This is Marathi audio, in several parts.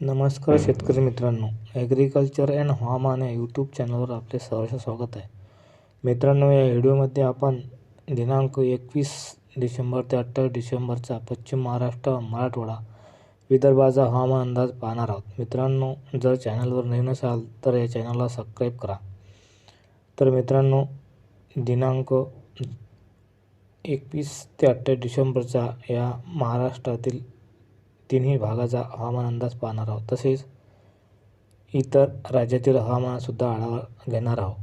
नमस्कार शेतकरी मित्रांनो. ॲग्रिकल्चर अँड हवामान या यूट्यूब चॅनलवर आपले सहर्ष स्वागत आहे. मित्रांनो या व्हिडिओमध्ये आपण दिनांक एकवीस डिसेंबर ते अठ्ठावीस डिसेंबरचा पश्चिम महाराष्ट्र मराठवाडा विदर्भाचा हवामान अंदाज पाहणार आहोत. मित्रांनो जर चॅनलवर नवीन असाल तर या चॅनलला सबस्क्राईब करा. तर मित्रांनो दिनांक एकवीस ते अठ्ठावीस डिसेंबरचा या महाराष्ट्रातील तिन्ही भागाचा हवामान अंदाज पाहणार आहोत. तसेच इतर राज्यातील हवामानसुद्धा आढावा घेणार आहोत.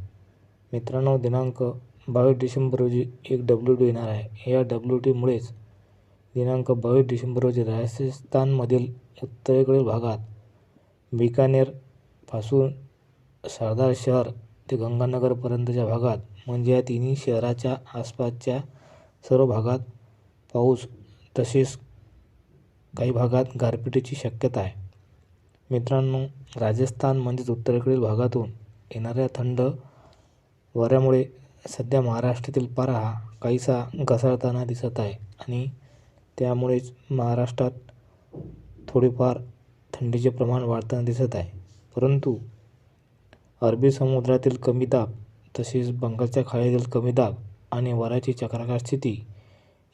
मित्रांनो दिनांक बावीस डिसेंबर रोजी एक डब्ल्यू डी येणार आहे. या डब्ल्यू डीमुळेच दिनांक बावीस डिसेंबर रोजी राजस्थानमधील उत्तरेकडील भागात बिकानेरपासून सरदार शहर ते गंगानगरपर्यंतच्या भागात म्हणजे या तिन्ही शहराच्या आसपासच्या सर्व भागात पाऊस तसेच काही भागात गारपिटीची शक्यता आहे. मित्रांनो राजस्थान म्हणजेच उत्तरेकडील भागातून येणाऱ्या थंड वाऱ्यामुळे सध्या महाराष्ट्रातील पारा हा काहीसा घसरताना दिसत आहे आणि त्यामुळेच महाराष्ट्रात थोडेफार थंडीचे प्रमाण वाढताना दिसत आहे. परंतु अरबी समुद्रातील कमी दाब तसेच बंगालच्या खाडीतील कमी दाब आणि वाऱ्याची चक्राकार स्थिती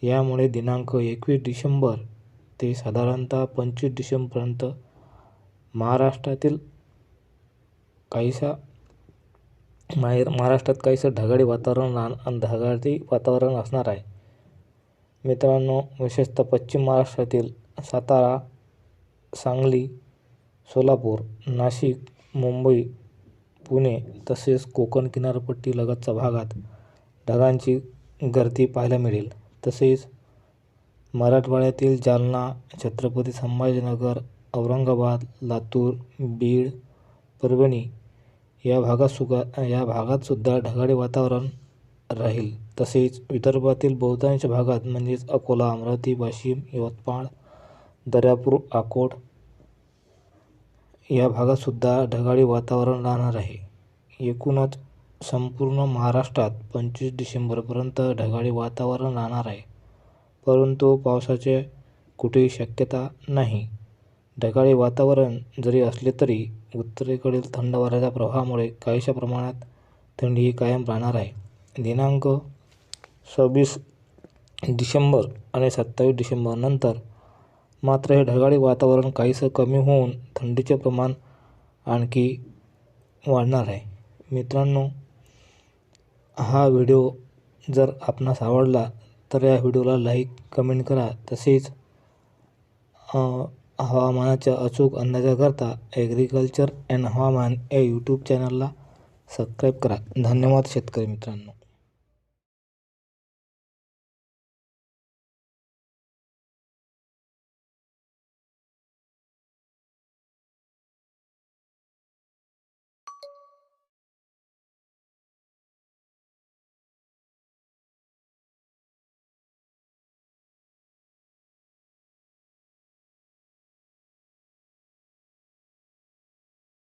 यामुळे दिनांक एकवीस डिसेंबर ते साधारणतः पंचवीस डिसेंबरपर्यंत महाराष्ट्रातील काहीसा माहेर महाराष्ट्रात काहीसं ढगाळी वातावरण राहण ढगाळी वातावरण असणार आहे. मित्रांनो विशेषतः पश्चिम महाराष्ट्रातील सातारा सांगली सोलापूर नाशिक मुंबई पुणे तसेच कोकण किनारपट्टी लगतच्या भागात ढगांची गर्दी पाहायला मिळेल. तसेच मराठवाड्यातील जालना छत्रपती संभाजीनगर औरंगाबाद लातूर बीड परभणी या भागात सुगा या भागातसुद्धा ढगाळी वातावरण राहील. तसेच विदर्भातील बहुतांश भागात म्हणजेच अकोला अमरावती वाशिम यवतमाळ दर्यापूर अकोट या भागातसुद्धा ढगाळी वातावरण राहणार आहे. एकूणच संपूर्ण महाराष्ट्रात पंचवीस डिसेंबरपर्यंत ढगाळी वातावरण राहणार आहे. परंतु पावसाचे कुठेही शक्यता नाही. ढगाळी वातावरण जरी असले तरी उत्तरेकडील थंड वाऱ्याच्या प्रवाहामुळे काहीशा प्रमाणात थंडी ही कायम राहणार आहे. दिनांक सव्वीस डिसेंबर आणि सत्तावीस डिसेंबरनंतर मात्र हे ढगाळी वातावरण काहीसं कमी होऊन थंडीचे प्रमाण आणखी वाढणार आहे. मित्रांनो हा व्हिडिओ जर आपणास आवडला तर या व्हिडिओला लाईक कमेंट करा. तसेच हवामानाच्या अचूक अंदाजाकरता ॲग्रिकल्चर अँड हवामान या यूट्यूब चॅनलला सबस्क्राईब करा. धन्यवाद शेतकरी मित्रांनो.